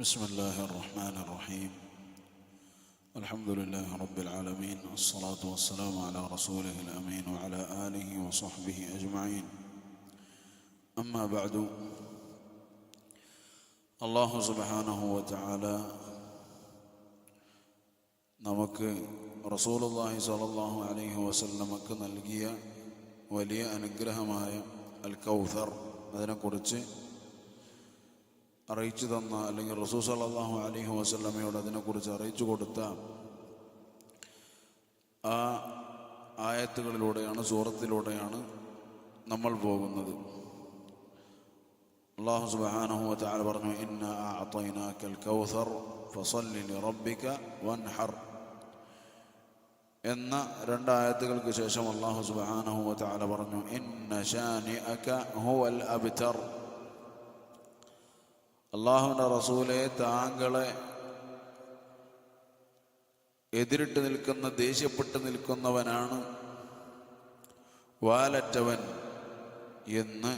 بسم الله الرحمن الرحيم الحمد لله رب العالمين والصلاة والسلام على رسوله الأمين وعلى آله وصحبه أجمعين أما بعد الله سبحانه وتعالى നമുക്ക് റസൂലുള്ളാഹി സ്വല്ലല്ലാഹു അലൈഹി വസല്ലമക്ക് നൽകിയ വലിയ അനുഗ്രഹമായ അൽ കൗഥർ അതിനെക്കുറിച്ച് അറിയിച്ചു തന്ന അല്ലെങ്കിൽ റസൂസ് അള്ളാഹു അലൈഹി വസ്ലമയോട് അതിനെക്കുറിച്ച് അറിയിച്ചു കൊടുത്ത ആ ആയത്തുകളിലൂടെയാണ് സൂറത്തിലൂടെയാണ് നമ്മൾ പോകുന്നത്. അള്ളാഹു സുബാനഹു വതആല പറഞ്ഞു ഇന്ന കൗസർ ലിറബ്ബിക വൻഹർ. എന്ന രണ്ടായത്തുകൾക്ക് ശേഷം അള്ളാഹു സുബാനഹു വതആല പറഞ്ഞു ഇന്ന ഷാനിഅക ഹുവൽ അബ്തർ. അള്ളാഹുവിൻ്റെ റസൂലെ താങ്കളെ എതിരിട്ട് നിൽക്കുന്ന ദേഷ്യപ്പെട്ട് നിൽക്കുന്നവനാണ് വാലറ്റവൻ എന്ന്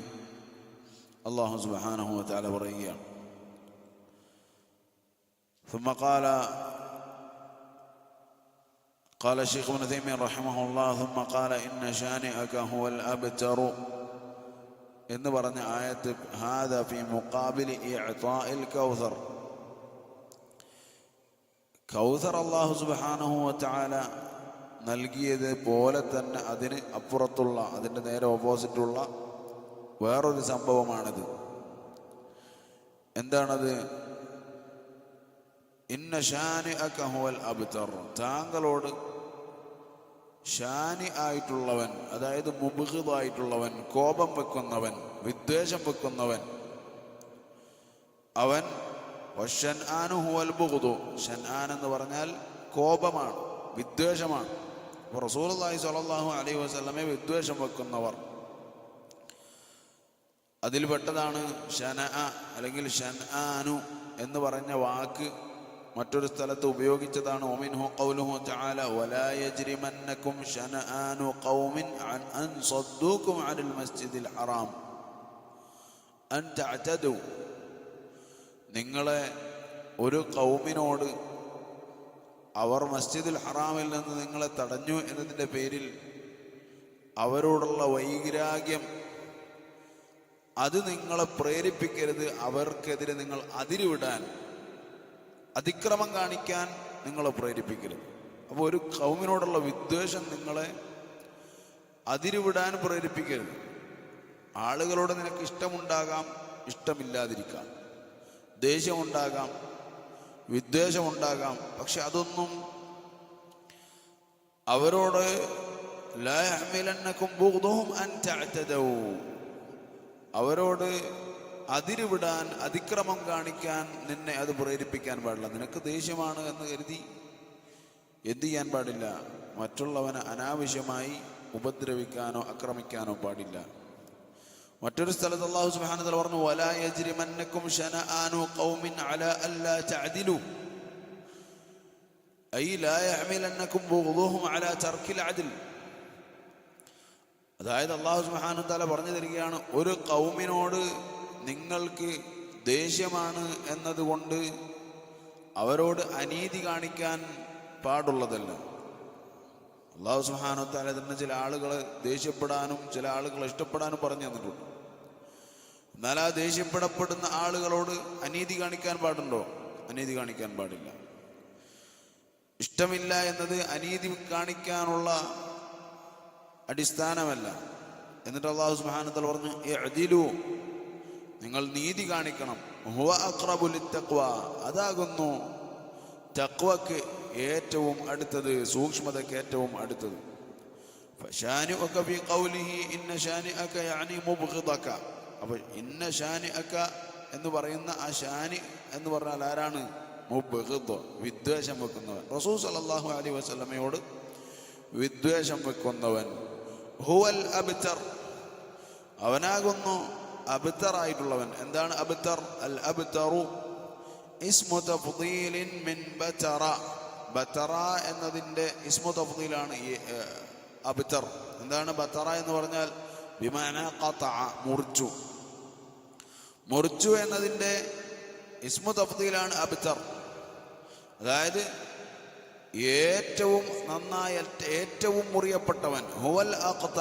അള്ളാഹു സുബാനഹു താല പറയുകയാണ് ثم قال قال الشيخ ابن تيمية رحمه الله ثم قال إن شانئك هو الأبتر എന്ന് പറഞ്ഞ ആയത്ത് ഹാദ ഫി മുഖാബിലി ഇഅ്താഇൽ കൗസർ. കൗസർ അള്ളാഹു സുബ്ഹാനഹു വതആല നൽകിയത് പോലെ തന്നെ അതിന് അപ്പുറത്തുള്ള അതിന്റെ നേരെ ഓപ്പോസിറ്റുള്ള വേറൊരു സംഭവമാണിത്. എന്താണത്? ഇന്ന ഷാനി ഹുവൽ അബ്തർ. താങ്കളോട് ഷാനി ആയിട്ടുള്ളവൻ അതായത് മുബുഹിദായിട്ടുള്ളവൻ കോപം വെക്കുന്നവൻ വിദ്വേഷം വെക്കുന്നവൻ അവൻ ഷൻ ഹുവൽ ബുഹുദു ഷൻആൻ എന്ന് പറഞ്ഞാൽ കോപമാണ് വിദ്വേഷമാണ്. റസൂലുള്ളാഹി സ്വല്ലല്ലാഹു അലൈഹി വസ്ലമെ വിദ്വേഷം വെക്കുന്നവർ. അതിൽപ്പെട്ടതാണ് ഷന അല്ലെങ്കിൽ ഷൻആനു എന്ന് പറഞ്ഞ വാക്ക് മറ്റൊരു സ്ഥലത്ത് ഉപയോഗിച്ചതാണ്. ഖൗലുഹു തആല വലാ യജ്രിമന്നകും അൻ സദ്ദൂകും മസ്ജിദിൽ ഹറാം. അൻ നിങ്ങളെ ഒരു കൗമിനോട് അവർ മസ്ജിദിൽ ഹറാമിൽ നിന്ന് നിങ്ങളെ തടഞ്ഞു എന്നതിന്റെ പേരിൽ അവരോടുള്ള വൈരാഗ്യം അത് നിങ്ങളെ പ്രേരിപ്പിക്കരുത്. അവർക്കെതിരെ നിങ്ങൾ അതിരുവിടാൻ. അതിക്രമം കാണിക്കാൻ നിങ്ങളെ പ്രേരിപ്പിക്കരുത്. അപ്പോൾ ഒരു കൗമിനോടുള്ള വിദ്വേഷം നിങ്ങളെ അതിരുവിടാൻ പ്രേരിപ്പിക്കരുത്. ആളുകളോട് നിനക്ക് ഇഷ്ടമുണ്ടാകാം ഇഷ്ടമില്ലാതിരിക്കാം. ദേഷ്യമുണ്ടാകാം വിദ്വേഷമുണ്ടാകാം. പക്ഷെ അതൊന്നും അവരോട് അവരോട് അതിരുവിടാൻ അതിക്രമം കാണിക്കാൻ നിന്നെ അത് പ്രേരിപ്പിക്കാൻ പാടില്ല. നിനക്ക് ദേഷ്യമാണ് എന്ന് കരുതി എന്തു ചെയ്യാൻ പാടില്ല? മറ്റുള്ളവനെ അനാവശ്യമായി ഉപദ്രവിക്കാനോ ആക്രമിക്കാനോ പാടില്ല. മറ്റൊരു സ്ഥലത്ത് അള്ളാഹു സുബാന പറഞ്ഞു വലാ യജ്രിമന്നകും ശനആനു ഖൗമിൻ അലാ അല്ലാ തഅദിലു. ഐ ലാ തർക്കിൽ അതായത് അള്ളാഹു സുബാന പറഞ്ഞു തരികയാണ് ഒരു കൗമിനോട് നിങ്ങൾക്ക് ദേഷ്യമാണ് എന്നതുകൊണ്ട് അവരോട് അനീതി കാണിക്കാൻ പാടുള്ളതല്ല. അള്ളാഹു സുഹാനത്താല തന്നെ ചില ആളുകൾ ദേഷ്യപ്പെടാനും ചില ആളുകൾ ഇഷ്ടപ്പെടാനും പറഞ്ഞു തന്നിട്ടുണ്ട്. എന്നാൽ ആ ദേഷ്യപ്പെടപ്പെടുന്ന ആളുകളോട് അനീതി കാണിക്കാൻ പാടുണ്ടോ? അനീതി കാണിക്കാൻ പാടില്ല. ഇഷ്ടമില്ല എന്നത് അനീതി കാണിക്കാനുള്ള അടിസ്ഥാനമല്ല. എന്നിട്ട് അള്ളാഹു സുഹാനത്തൽ പറഞ്ഞു എഴുതിലു നിങ്ങൾ നീതി കാണിക്കണം. അതാകുന്നു തക്വക്ക് ഏറ്റവും അടുത്തത് സൂക്ഷ്മതയ്ക്ക് ഏറ്റവും അടുത്തത്. അപ്പൊ ഇന്ന ഷാനി അക്ക എന്ന് പറയുന്ന ആ ഷാനി എന്ന് പറഞ്ഞാൽ ആരാണ്? വിദ്വേഷം വെക്കുന്നവൻ. റസൂൽ സലാഹു അലി വസ്ലമയോട് വിദ്വേഷം വെക്കുന്നവൻ. ഹുവൽ അബിത്തർ അവനാകുന്നു അബ്തർ ആയിട്ടുള്ളവൻ എന്താണ് അബ്തർ അൽ അബ്തറു ഇസ്മു തഫ്ദീലിൻ മിൻ ബതറ ബത്തറ എന്നതിന്റെ ഇസ്മു തഫ്ദീലാണ് ഈ അബ്തർ എന്താണ് ബത്തറ എന്ന് പറഞ്ഞാൽ? വിമാന മുറിച്ചു. മുറിച്ചു എന്നതിന്റെ ഇസ്മു തഫ്ദീലാണ് അബ്തർ അതായത് ഏറ്റവും നന്നായ ഏറ്റവും മുറിയപ്പെട്ടവൻ. ഹുവൽ അഖത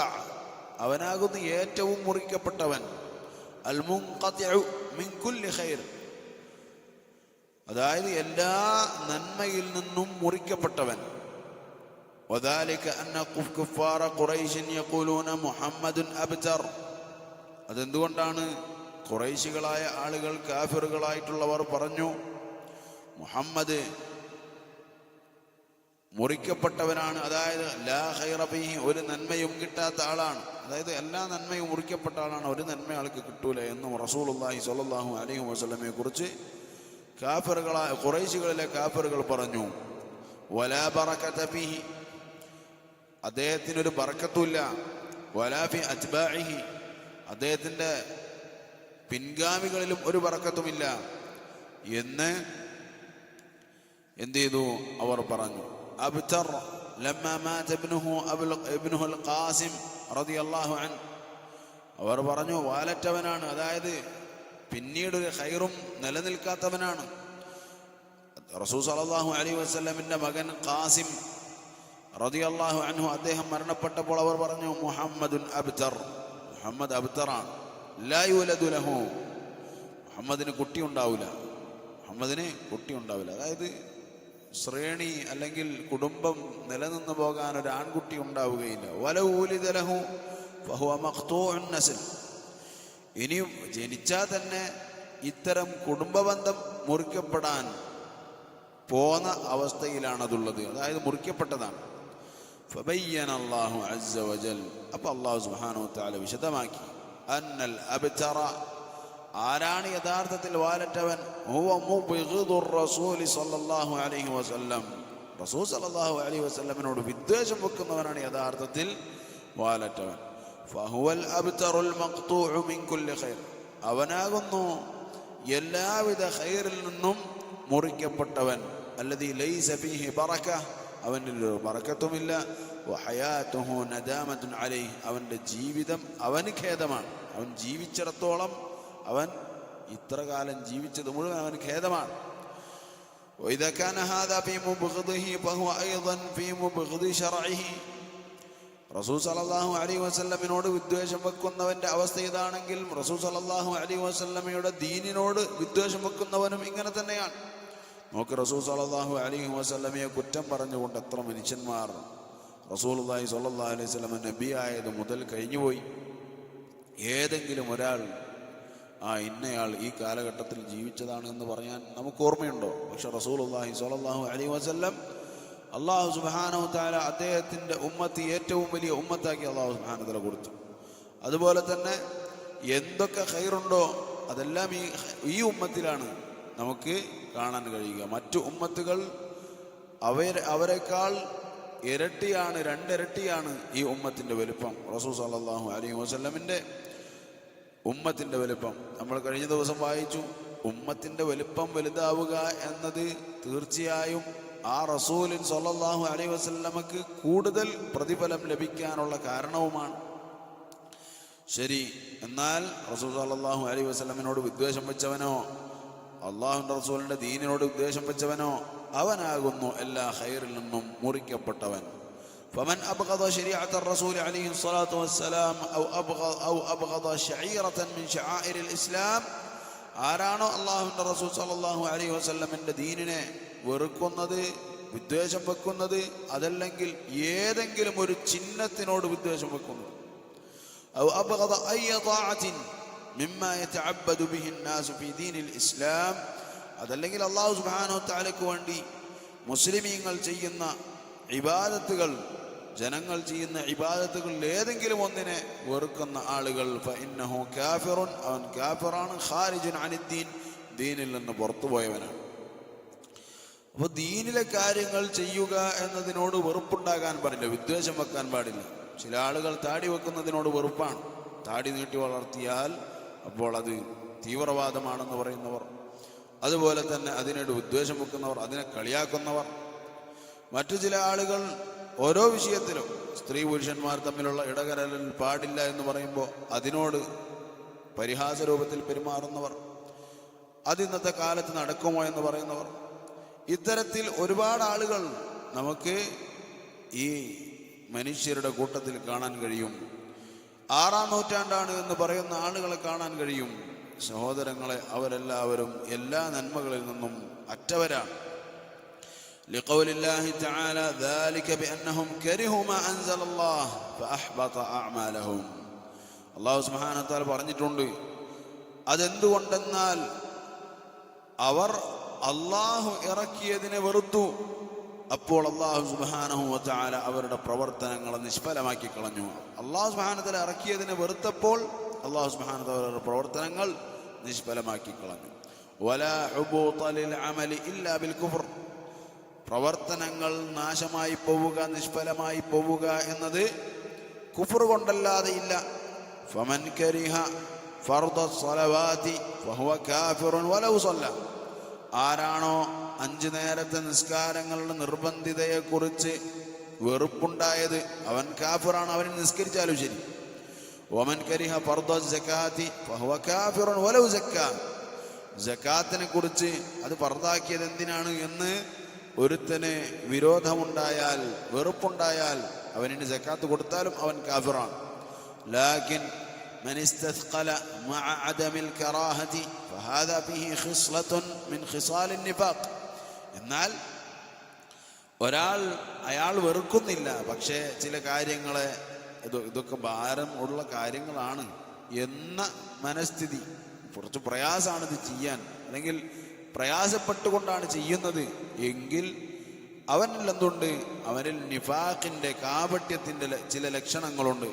അവനാകുന്നു ഏറ്റവും മുറിക്കപ്പെട്ടവൻ. അതായത് എല്ലാ നന്മയിൽ നിന്നും മുറിക്കപ്പെട്ടവൻ. അതെന്തുകൊണ്ടാണ്? കുറേശികളായ ആളുകൾ കാഫിറുകളായിട്ടുള്ളവർ പറഞ്ഞു മുഹമ്മദ് മുറിക്കപ്പെട്ടവനാണ്. അതായത് ലാ ഹൈറബി ഒരു നന്മയും കിട്ടാത്ത ആളാണ്. അതായത് എല്ലാ നന്മയും മുറിക്കപ്പെട്ട ആളാണ്. ഒരു നന്മ ആൾക്ക് കിട്ടൂല എന്നും റസൂലുള്ളാഹി സ്വല്ലല്ലാഹു അലൈഹി വസല്ലമയെ കുറിച്ച് കാഫറുകളായ കുറേശികളിലെ കാഫറുകൾ പറഞ്ഞു വലാ ബറക്കത ഫീഹി. അദ്ദേഹത്തിനൊരു ബറക്കത്തുമില്ല. വലാഫി അജ്ബാഇഹി. അദ്ദേഹത്തിന്റെ പിൻഗാമികളിലും ഒരു ബറക്കത്തുമില്ല എന്ന് എന്ത് ചെയ്തു? അവർ പറഞ്ഞു. അബ്തർ ലമ്മ മാത ഇബ്നുഹു ابنه القاسم ഖാസിം റളിയല്ലാഹു അൻ അവർ പറഞ്ഞു വാലറ്റവനാണ്. അതായത് പിന്നീട് ഒരു നിലനിൽക്കാത്തവനാണ്. റസൂൽ സല്ലല്ലാഹു അലൈഹി വസ്ലമിന്റെ മകൻ ഖാസിം റളിയല്ലാഹു അൻഹു അദ്ദേഹം മരണപ്പെട്ടപ്പോൾ അവർ പറഞ്ഞു മുഹമ്മദുൻ അബ്തർ മുഹമ്മദ് അബ്തറാണ് ലഹു. മുഹമ്മദിന് കുട്ടി ഉണ്ടാവില്ല മുഹമ്മദിന് കുട്ടി ഉണ്ടാവില്ല അതായത് ശ്രേണി അല്ലെങ്കിൽ കുടുംബം നിലനിന്നു പോകാൻ ഒരു ആൺകുട്ടി ഉണ്ടാവുകയില്ല. വലഊലിതലഹു നസിൽ. ഇനിയും ജനിച്ചാൽ തന്നെ ഇത്തരം കുടുംബബന്ധം മുറിക്കപ്പെടാൻ പോന്ന അവസ്ഥയിലാണതുള്ളത് അതായത് മുറിക്കപ്പെട്ടതാണ്. അള്ളാഹു അപ്പൊ അള്ളാഹു സുബാനു താല വിശദമാക്കി. അന്നൽ അബ്തറ ആരാണ് യഥാർത്ഥത്തിൽ വാലറ്റവൻ? അലൈഹി വസല്ലം. റസൂൽ സ്വല്ലല്ലാഹു അലൈഹി വസല്ലമിനോട് വിദ്വേഷം വെക്കുന്നവനാണ് യഥാർത്ഥത്തിൽ വാലറ്റവൻ. ഫഹുവൽ അബ്തറുൽ മഖ്തൂഉ മിൻ കുല്ലി ഖൈർ. അവനാകുന്നു എല്ലാവിധ ഖൈറിൽ നിന്നും മുറിക്കപ്പെട്ടവൻ. അല്ലദീ ലൈസ ഫീഹി ബറക അവനിൽ ഒരു വഹയാത്തുഹു നദാമത്തുൻ അലൈഹി. അവന്റെ ജീവിതം അവന് ഖേദമാണ്. അവൻ ജീവിച്ചിടത്തോളം അവൻ ഇത്ര കാലം ജീവിച്ചത് മുഴുവൻ അവന് ഖേദമാണ് وإذا كان هذا في مبغضه فهو أيضا في مبغض شرعه റസൂൽ സലല്ലാഹു അലൈഹി വസല്ലമിനോട് വിദ്വേഷം വെക്കുന്നവന്റെ അവസ്ഥ ഇതാണെങ്കിൽ റസൂൽ സലല്ലാഹു അലൈഹി വസല്ലമയുടെ ദീനിനോട് വിദ്വേഷം വെക്കുന്നവനും ഇങ്ങനെ തന്നെയാണ് നോക്ക് റസൂൽ സലല്ലാഹു അലൈഹി വസല്ലമയെ കുറ്റം പറഞ്ഞുകൊണ്ട് എത്ര മനുഷ്യന്മാർ റസൂൽ അള്ളാഹി സല്ലാ അലൈഹി സ്വലമ നബിയായത് മുതൽ കഴിഞ്ഞുപോയി ഏതെങ്കിലും ഒരാൾ ആ ഇന്നയാൾ ഈ കാലഘട്ടത്തിൽ ജീവിച്ചതാണ് എന്ന് പറയാൻ നമുക്ക് ഓർമ്മയുണ്ടോ? പക്ഷെ റസൂൽ അള്ളാഹി സ്വലല്ലാഹു അലൈഹി വസല്ലം അള്ളാഹു സുബാനോ താല അദ്ദേഹത്തിന്റെ ഉമ്മത്ത് ഏറ്റവും വലിയ ഉമ്മത്താക്കി അള്ളാഹു സുബാന തല കൊടുത്തു. അതുപോലെ തന്നെ എന്തൊക്കെ ഹൈറുണ്ടോ അതെല്ലാം ഈ ഈ ഉമ്മത്തിലാണ് നമുക്ക് കാണാൻ കഴിയുക. മറ്റു ഉമ്മത്തുകൾ അവർ അവരെക്കാൾ ഇരട്ടിയാണ് രണ്ടിരട്ടിയാണ് ഈ ഉമ്മത്തിന്റെ വലുപ്പം. റസൂൽ സല്ലാഹു അലൈഹി വസല്ലമിന്റെ ഉമ്മത്തിന്റെ വലുപ്പം. നമ്മൾ കഴിഞ്ഞ ദിവസം വായിച്ചു ഉമ്മത്തിന്റെ വലുപ്പം വലുതാവുക എന്നത് തീർച്ചയായും ആ റസൂലിൻ സൊല്ലാഹു അലൈ വസല്ലമക്ക് കൂടുതൽ പ്രതിഫലം ലഭിക്കാനുള്ള കാരണവുമാണ്. ശരി എന്നാൽ റസൂൽ സല്ലാഹു അലൈ വസ്ലമിനോട് വിദ്വേഷം വെച്ചവനോ അള്ളാഹുന്റെ റസൂലിന്റെ ദീനിനോട് വിദ്വേഷം വെച്ചവനോ അവനാകുന്നു എല്ലാ ഹൈറിൽ നിന്നും മുറിക്കപ്പെട്ടവൻ. فمن أبغض شريعة الرسول عليه الصلاة والسلام أو أبغض أو أبغض شعيرة من شعائر الإسلام ആരാണോ അള്ളാഹുവിൻ്റെ റസൂൽ സല്ലല്ലാഹു അലൈഹി വസല്ലമിൻ്റെ ദീനിനെ വെറുക്കുന്നത് വിദ്വേഷം വെക്കുന്നത് അതല്ലെങ്കിൽ ഏതെങ്കിലും ഒരു ചിഹ്നത്തിനോട് വിദ്വേഷം വെക്കുന്നത് أو أبغض أي طاعة مما يتعبد به الناس في دين الإسلام അതല്ലെങ്കിൽ അള്ളാഹു സുബാനോ താലയ്ക്ക് വേണ്ടി മുസ്ലിമീങ്ങൾ ചെയ്യുന്ന ഇബാദത്തുകൾ ജനങ്ങൾ ചെയ്യുന്ന ഇബാദത്തുകളിൽ ഏതെങ്കിലും ഒന്നിനെ വെറുക്കുന്ന ആളുകൾ കാഫിറുൻ അവൻ കാഫിറാണ് ഖാരിജുൻ അനിദ്ദീൻ ദീനിൽ നിന്ന് പുറത്തുപോയവനാണ് അപ്പോൾ ദീനിലെ കാര്യങ്ങൾ ചെയ്യുക എന്നതിനോട് വെറുപ്പുണ്ടാകാൻ പാടില്ല വിദ്വേഷം വെക്കാൻ പാടില്ല. ചില ആളുകൾ താടി വെക്കുന്നതിനോട് വെറുപ്പാണ്. താടി നീട്ടി വളർത്തിയാൽ അപ്പോൾ അത് തീവ്രവാദമാണെന്ന് പറയുന്നവർ അതുപോലെ തന്നെ അതിനോട് വിദ്വേഷം വെക്കുന്നവർ അതിനെ കളിയാക്കുന്നവർ. മറ്റു ചില ആളുകൾ ഓരോ വിഷയത്തിലും സ്ത്രീ പുരുഷന്മാർ തമ്മിലുള്ള ഇടകരലിൽ പാടില്ല എന്ന് പറയുമ്പോൾ അതിനോട് പരിഹാസ രൂപത്തിൽ പെരുമാറുന്നവർ അതിന്നത്തെ കാലത്ത് നടക്കുമോ എന്ന് പറയുന്നവർ. ഇത്തരത്തിൽ ഒരുപാട് ആളുകൾ നമുക്ക് ഈ മനുഷ്യരുടെ കൂട്ടത്തിൽ കാണാൻ കഴിയും. ആറാം നൂറ്റാണ്ടാണ് എന്ന് പറയുന്ന ആളുകളെ കാണാൻ കഴിയും. സഹോദരങ്ങളെ അവരെല്ലാവരും എല്ലാ നന്മകളിൽ നിന്നും അറ്റവരാണ്. لقول الله تعالى ذلك بأنهم كرهوا ما أنزل الله فأحبط أعمالهم അള്ളാഹു സുബ്ഹാനഹു പറഞ്ഞിട്ടുണ്ട് അതെന്തുകൊണ്ടെന്നാൽ അവർ അള്ളാഹു ഇറക്കിയതിനെ വെറുത്തു അപ്പോൾ അള്ളാഹു സുബാനഹു വച്ചാല അവരുടെ പ്രവർത്തനങ്ങളെ നിഷ്ഫലമാക്കി കളഞ്ഞു അള്ളാഹു സുബാനത്തല ഇറക്കിയതിനെ വെറുത്തപ്പോൾ അള്ളാഹു സുബാനത്ത അവരുടെ പ്രവർത്തനങ്ങൾ നിഷ്ഫലമാക്കി കളഞ്ഞു പ്രവർത്തനങ്ങൾ നാശമായി പോവുക നിഷ്ഫലമായി പോവുക എന്നത് കുഫർ കൊണ്ടല്ലാതെ ഇല്ല. ഫമൻ കരിഹ ആരാണോ അഞ്ചു നേരത്തെ നിസ്കാരങ്ങളുടെ നിർബന്ധിതയെക്കുറിച്ച് വെറുപ്പുണ്ടായത് അവൻ കാഫിറാണ് അവൻ നിസ്കരിച്ചാലും ശരി. ഒമൻ കരിഹ സക്കാ. ജക്കാത്തിനെ കുറിച്ച് അത് പർദാക്കിയത് എന്തിനാണ് എന്ന് ഒരുത്തന് വിരോധമുണ്ടായാൽ വെറുപ്പുണ്ടായാൽ അവനിന് ജക്കാത്ത് കൊടുത്താലും അവൻ കാഫിറാണ് ലാക്കിൻ من استثقل مع عدم الكراهة فهذا فيه خصلة من خصال النفاق എന്നാൽ ഒരാൾ അയാൾ വെറുക്കുന്നില്ല പക്ഷേ ചില കാര്യങ്ങളെ ഇത് ഇതൊക്കെ ഭാരം ഉള്ള കാര്യങ്ങളാണ് എന്ന മനസ്ഥിതി കുറച്ച് പ്രയാസമാണ് ഇത് ചെയ്യാൻ അല്ലെങ്കിൽ പ്രയാസപ്പെട്ടുകൊണ്ടാണ് ചെയ്യുന്നത്. എങ്കിൽ അവനിൽ എന്തുണ്ട്? അവനിൽ നിഫാഖിന്റെ കാപട്യത്തിന്റെ ചില ലക്ഷണങ്ങളുണ്ട്.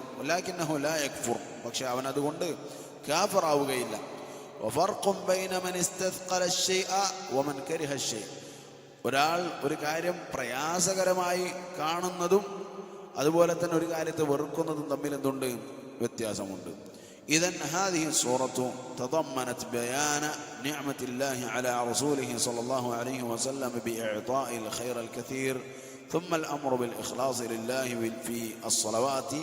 പക്ഷെ അവൻ അതുകൊണ്ട് കാഫറാവുകയില്ല. ഒരാൾ ഒരു കാര്യം പ്രയാസകരമായി കാണുന്നതും അതുപോലെ തന്നെ ഒരു കാര്യത്തെ വെറുക്കുന്നതും തമ്മിൽ എന്തുണ്ട്? വ്യത്യാസമുണ്ട്. إذا هذه الصورة تضمنت بيان نعمة الله على رسوله صلى الله عليه وسلم بإعطاء الخير الكثير ثم الأمر بالإخلاص لله في الصلوات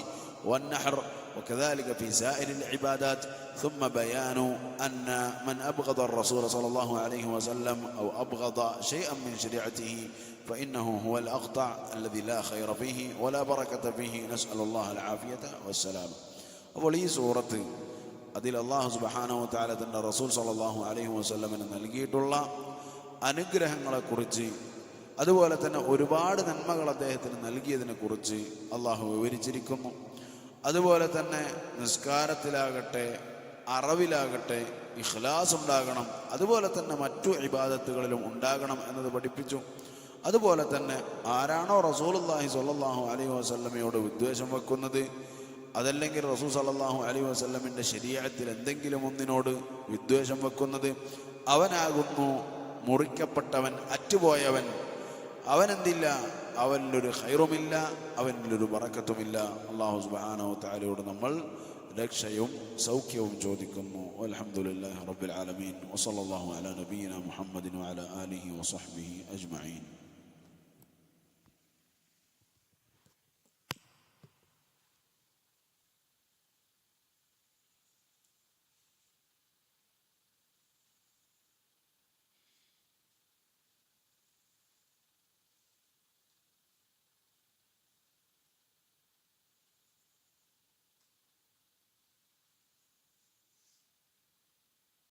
والنحر وكذلك في سائر العبادات ثم بيان أن من أبغض الرسول صلى الله عليه وسلم أو أبغض شيئا من شريعته فإنه هو الأقطع الذي لا خير فيه ولا بركة فيه نسأل الله العافية والسلامة അപ്പോൾ ഈ സൂറത്ത് അതിൽ അള്ളാഹു സുബാനോ താല തന്റെ റസൂൽ സലാഹു അലൈഹി വസ്ലമിന് നൽകിയിട്ടുള്ള അനുഗ്രഹങ്ങളെക്കുറിച്ച് അതുപോലെ തന്നെ ഒരുപാട് നന്മകൾ അദ്ദേഹത്തിന് നൽകിയതിനെ കുറിച്ച് അള്ളാഹു വിവരിച്ചിരിക്കുന്നു. അതുപോലെ തന്നെ നിസ്കാരത്തിലാകട്ടെ അറിവിലാകട്ടെ ഇഖ്ലാസ് ഉണ്ടാകണം അതുപോലെ തന്നെ മറ്റു ഇബാദത്തുകളിലും ഉണ്ടാകണം എന്നത് പഠിപ്പിച്ചു. അതുപോലെ തന്നെ ആരാണോ റസൂലുള്ളാഹി സ്വല്ലല്ലാഹു അലൈഹി വസല്ലമയോട് വിദ്വേഷം വെക്കുന്നത് അതല്ലെങ്കിൽ റസൂ സല്ലല്ലാഹു അലൈഹി വസ്ലമിന്റെ ശരീരത്തിൽ എന്തെങ്കിലും ഒന്നിനോട് വിദ്വേഷം വെക്കുന്നത് അവനാകുന്നു മുറിക്കപ്പെട്ടവൻ അറ്റുപോയവൻ. അവനെന്തില്ല? അവനിലൊരു ഹൈറുമില്ല അവനിലൊരു വറക്കത്തുമില്ല അള്ളാഹു സുബാനോ താലയോട് നമ്മൾ രക്ഷയും സൗഖ്യവും ചോദിക്കുന്നു. അലഹമുല്ലാ റബ്ബിൽ ആലമീൻ. വസല്ലല്ലാഹു അലാ നബീന മുഹമ്മദിൻ വഅലാ ആലിഹി വസഹ്ബിഹി അജ്മഈൻ.